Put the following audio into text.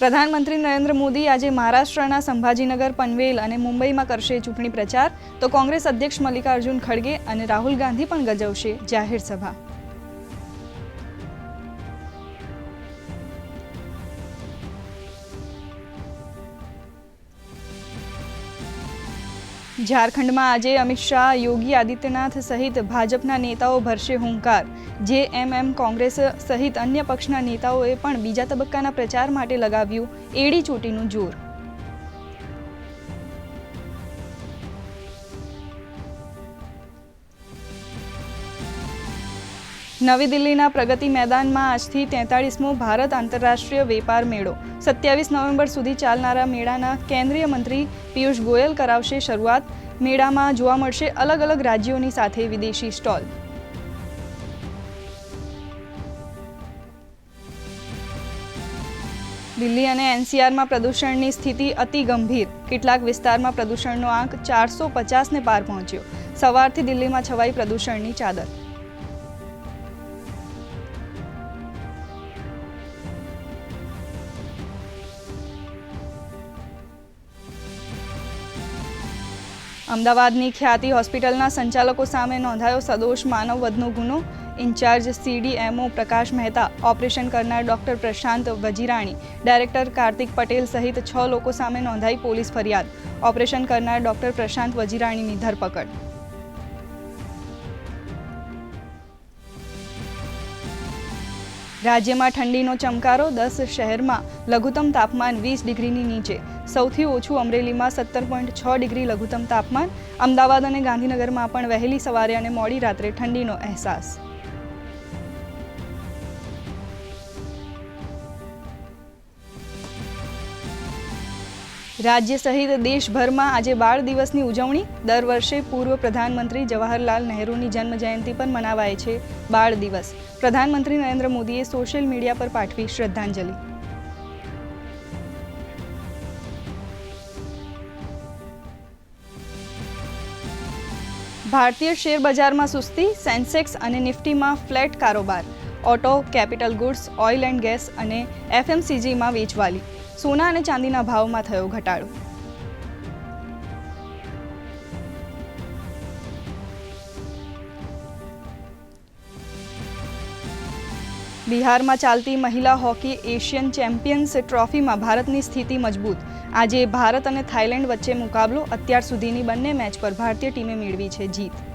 પ્રધાનમંત્રી નરેન્દ્ર મોદી આજે મહારાષ્ટ્રના સંભાજીનગર, પનવેલ અને મુંબઈમાં કરશે ચૂંટણી પ્રચાર. તો કોંગ્રેસ અધ્યક્ષ મલ્લિકાર્જુન ખડગે અને રાહુલ ગાંધી પણ ગજવશે જાહેર સભા. ઝારખંડમાં આજે અમિત શાહ, યોગી આદિત્યનાથ સહિત ભાજપના નેતાઓ ભરશે હુંકાર. જેએમએમ કોંગ્રેસ સહિત અન્ય પક્ષના નેતાઓએ પણ બીજા તબક્કાના પ્રચાર માટે લગાવ્યું એડી ચોટીનું જોર. નવી દિલ્હીના પ્રગતિ મેદાનમાં આજથી તેતાળીસમો ભારત આંતરરાષ્ટ્રીય વેપાર મેળો. સત્યાવીસ નવેમ્બર સુધી ચાલનારા મેળાના કેન્દ્રીય મંત્રી પિયુષ ગોયલ કરાવશે શરૂઆત. મેળામાં જોવા મળશે અલગ અલગ રાજ્યોની સાથે વિદેશી સ્ટોલ. દિલ્હી અને એનસીઆરમાં પ્રદૂષણની સ્થિતિ અતિ ગંભીર. કેટલાક વિસ્તારમાં પ્રદૂષણનો આંક ચારસો પચાસને પાર પહોંચ્યો. સવારથી દિલ્હીમાં છવાઈ પ્રદૂષણની ચાદર. અમદાવાદની ખ્યાતિ હોસ્પિટલના સંચાલકો સામે નોંધાયો સદોષ માનવ વધનો ગુનો. Incharge CDMO Prakash Mehta, operation કરનાર ડોક્ટર પ્રશાંત વજીરાણી, ડાયરેક્ટર કાર્તિક પટેલ સહિત છ લોકો સામે નોંધાઈ પોલીસ ફરિયાદ. ઓપરેશન કરનાર ડોક્ટર પ્રશાંત વજીરાણીની ધરપકડ. રાજ્યમાં ઠંડીનો ચમકારો, દસ શહેરમાં લઘુત્તમ તાપમાન વીસ ડિગ્રીની નીચે. સૌથી ઓછું અમરેલીમાં સત્તર પોઈન્ટ છ ડિગ્રી લઘુત્તમ તાપમાન. અમદાવાદ અને ગાંધીનગરમાં પણ વહેલી સવારે અને મોડી રાત્રે ઠંડીનો અહેસાસ. રાજ્ય સહિત દેશભરમાં આજે બાળ દિવસની ઉજવણી. દર વર્ષે પૂર્વ પ્રધાનમંત્રી જવાહરલાલ નહેરુની જન્મજયંતિ પર મનાવાય છે બાળ દિવસ. પ્રધાનમંત્રી નરેન્દ્ર મોદીએ સોશિયલ મીડિયા પર પાઠવી શ્રદ્ધાંજલિ. ભારતીય શેર બજારમાં સુસ્તી, સેન્સેક્સ અને નિફ્ટીમાં ફ્લેટ કારોબાર. Auto, capital goods, oil and gas અને એફએમસીજીમાં વેચવાલી. સોના અને ચાંદીના ભાવમાં થયો ઘટાડો. બિહારમાં ચાલતી મહિલા હોકી એશિયન ચેમ્પિયન્સ ટ્રોફીમાં ભારતની સ્થિતિ મજબૂત. આજે ભારત અને થાઇલેન્ડ વચ્ચે મુકાબલો અત્યાર સુધીની બંને મેચ પર ભારતીય ટીમે મેળવી છે જીત.